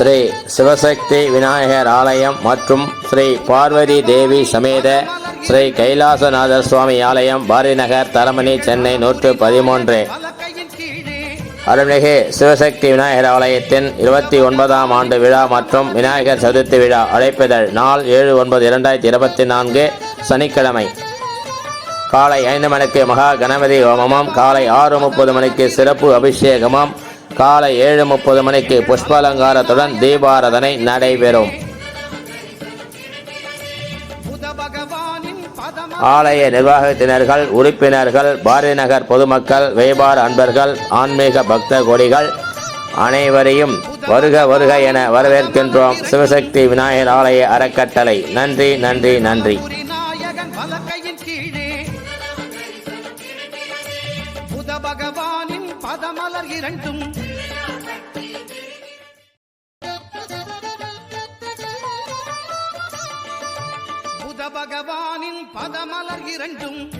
ஸ்ரீ சிவசக்தி விநாயகர் ஆலயம் மற்றும் ஸ்ரீ பார்வதி தேவி சமேத ஸ்ரீ கைலாசநாதர் சுவாமி ஆலயம் பாரதிநகர் தரமணி சென்னை நூற்று பதிமூன்று. அருள்மிகு சிவசக்தி விநாயகர் ஆலயத்தின் இருபத்தி ஒன்பதாம் ஆண்டு விழா மற்றும் விநாயகர் சதுர்த்தி விழா அழைப்பிதழ் நாள் ஏழு ஒன்பது இரண்டாயிரத்தி இருபத்தி நான்கு சனிக்கிழமை. காலை ஐந்து மணிக்கு மகா கணபதி ஹோமமும் காலை ஆறு முப்பது மணிக்கு சிறப்பு அபிஷேகமும் காலை ஏழு முப்பது மணிக்கு புஷ்பாலங்காரத்துடன் தீபாராதனை நடைபெறும். ஆலய நிர்வாகத்தினர்கள் உறுப்பினர்கள் பாரதிநகர் பொதுமக்கள் வியாபார அன்பர்கள் ஆன்மீக பக்த கொடிகள் அனைவரையும் வருக வருக என வரவேற்கின்றோம். சிவசக்தி விநாயகர் ஆலய அறக்கட்டளை. நன்றி நன்றி நன்றி. பகவானின் பதமலர் இரண்டும். புத பகவானின் பதமலர் இரண்டும்.